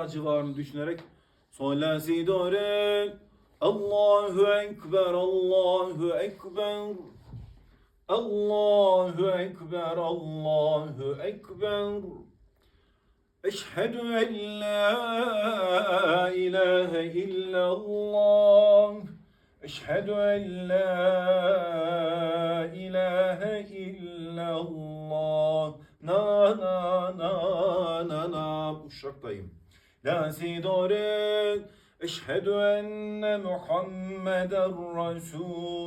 la civarını düşünerek sol la si do re Allahu ekber Allahu ekber Allahu ekber Allahu ekber. Eşhedü en la ilahe illallah. Eşhedü en la ilahe illallah. Na na na na na. Uşaktayım La si do re Eşhedü enne Muhammeden Resulullah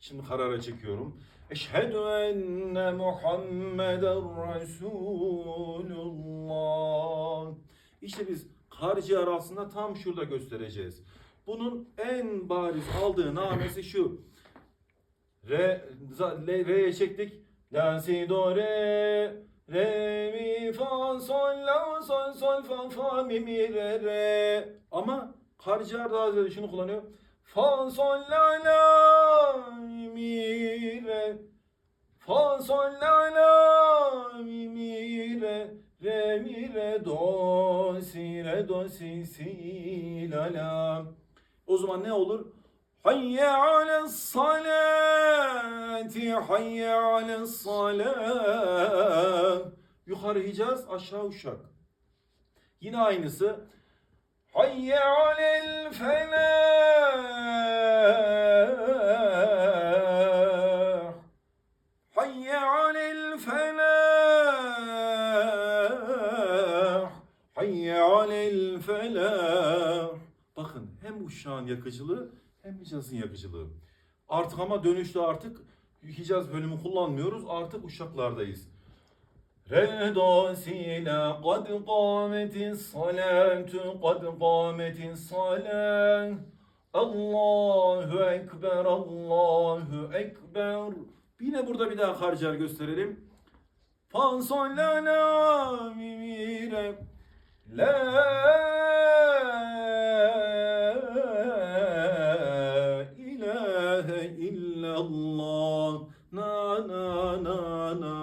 Şimdi karara çekiyorum. Eşhedü enne Muhammeden Resulullah. İşte biz harci arasında tam şurada göstereceğiz. Bunun en bariz aldığı namesi şu. Re, re'ye çektik. La, si, do, re. Re, mi, fa, sol, la, sol, sol, fa, fa, mi, mi, re, re. Ama harci arada Hazretleri şunu kullanıyor. Fa, sol, la, la, mi, re. Fa, sol, la, la, mi, mi, re. Re, mi, re, do, si, re, do, si, si, la, la. O zaman ne olur? Hayye ales salati, hayye ales salat. Yukarı Hicaz, aşağı Uşak. Yine aynısı. Hayye alel felah. Hayye alel felah. Hayye alel felah. Bakın hem Uşak'ın yakıcılığı hem Hicaz'ın yakıcılığı. Artık ama dönüşte artık Hicaz bölümü kullanmıyoruz. Artık Uşaklardayız. Re do si la kad kâmetis salatu kad kâmetis salah Allahu ekber Allahu ekber Yine burada bir daha harcar gösterelim. Fa sol la la mi mi re La illallah na